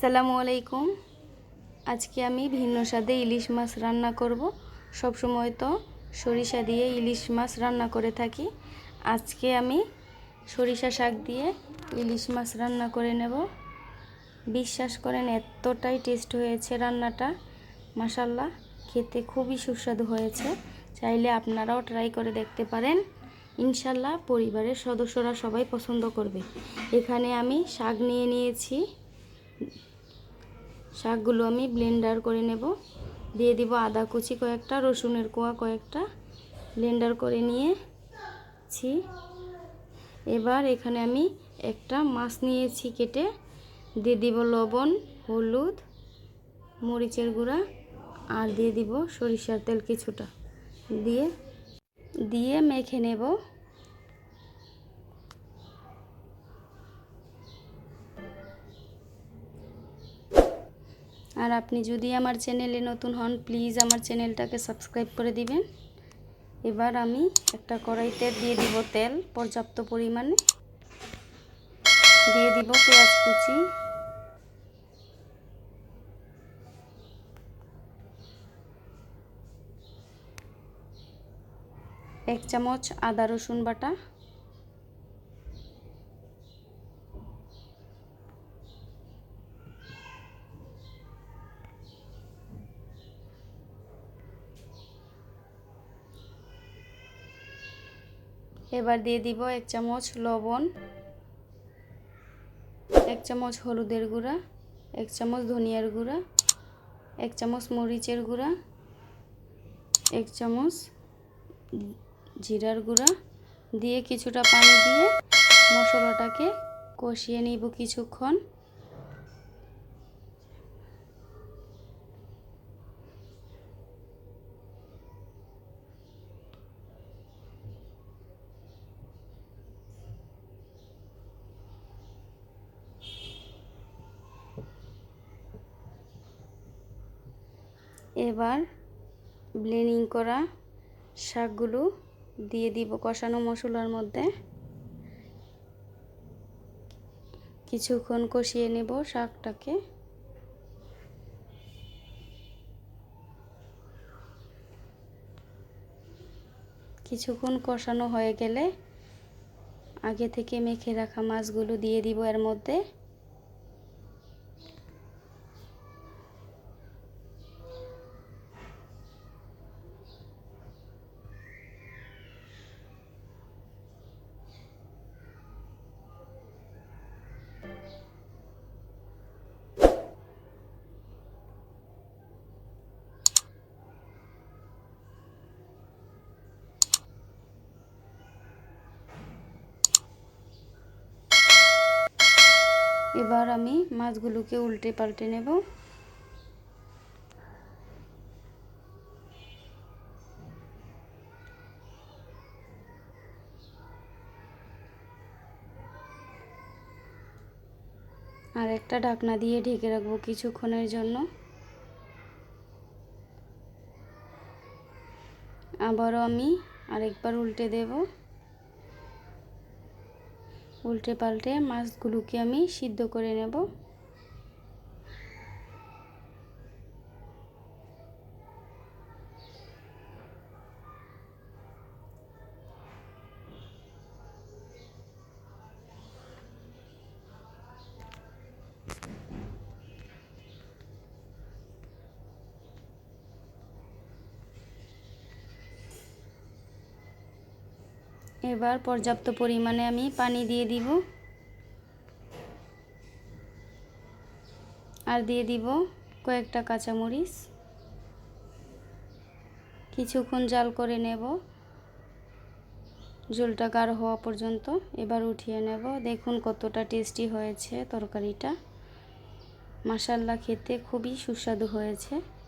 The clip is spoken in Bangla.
সালামু আলাইকুম। আজকে আমি ভিন্ন স্বাদে ইলিশ মাছ রান্না করব। সব সময় তো সরিষা দিয়ে ইলিশ মাছ রান্না করে থাকি। আজকে আমি সরিষা শাক দিয়ে ইলিশ মাছ রান্না করে নেব। বিশ্বাস করেন, এতটাই টেস্ট হয়েছে রান্নাটা। মাসাল্লাহ খেতে খুবই সুস্বাদু হয়েছে। চাইলে আপনারাও ট্রাই করে দেখতে পারেন। ইনশাল্লাহ পরিবারের সদস্যরা সবাই পছন্দ করবে। এখানে আমি শাক নিয়ে নিয়েছি। শাকগুলো আমি ব্লেন্ডার করে নেব। দিয়ে দিব আদা কুচি কয়েকটা, রসুনের কোয়া কয়েকটা। ব্লেন্ডার করে নিয়েছি। এবার এখানে আমি একটা মাছ নিয়েছি কেটে। দিয়ে দিব লবণ, হলুদ, মরিচের গুঁড়া আর দিয়ে দিব সরিষার তেল কিছুটা। দিয়ে দিয়ে মেখে নেব। আর আপনি যদি আমার চ্যানেলে নতুন হন প্লিজ আমার চ্যানেলটাকে সাবস্ক্রাইব করে দিবেন। এবার আমি একটা কড়াইতে দিয়ে দিব তেল, পর্যাপ্ত পরিমাণে। দিয়ে দিব পেঁয়াজ কুচি। এক চামচ আদা রসুন বাটা। এবার দিয়ে দিব এক চামচ লবণ, এক চামচ হলুদের গুঁড়া, এক চামচ ধনিয়ার গুঁড়া, এক চামচ মরিচের গুঁড়া, এক চামচ জিরার গুঁড়া দিয়ে কিছুটা পানি দিয়ে মশলাটাকে কষিয়ে নিব কিছুক্ষণ। এবার ব্লেন্ডিং করা শাকগুলো দিয়ে দিব কষানো মশলার মধ্যে। কিছুক্ষণ কষিয়ে নেব শাকটাকে। কিছুক্ষণ কষানো হয়ে গেলে আগে থেকে মেখে রাখা মাছগুলো দিয়ে দিব এর মধ্যে। এবার আমি মাছগুলোকে উল্টে পাল্টে নেব। আর একটা ঢাকনা দিয়ে ঢেকে রাখব কিছুক্ষণের জন্য। আবারও আমি আরেকবার উল্টে দেব। উল্টে পাল্টে মাছগুলোকে আমি সিদ্ধ করে নেব। এবার পর্যাপ্ত পরিমাণে আমি পানি দিয়ে দিব। আর দিয়ে দিব কয়েকটা কাঁচামরিচ। কিছুক্ষণ জাল করে নেব। ঝোলটা গাঢ় হওয়া পর্যন্ত এবার উঠিয়ে নেব। দেখুন কতটা টেস্টি হয়েছে তরকারিটা। মাসাল্লা খেতে খুবই সুস্বাদু হয়েছে।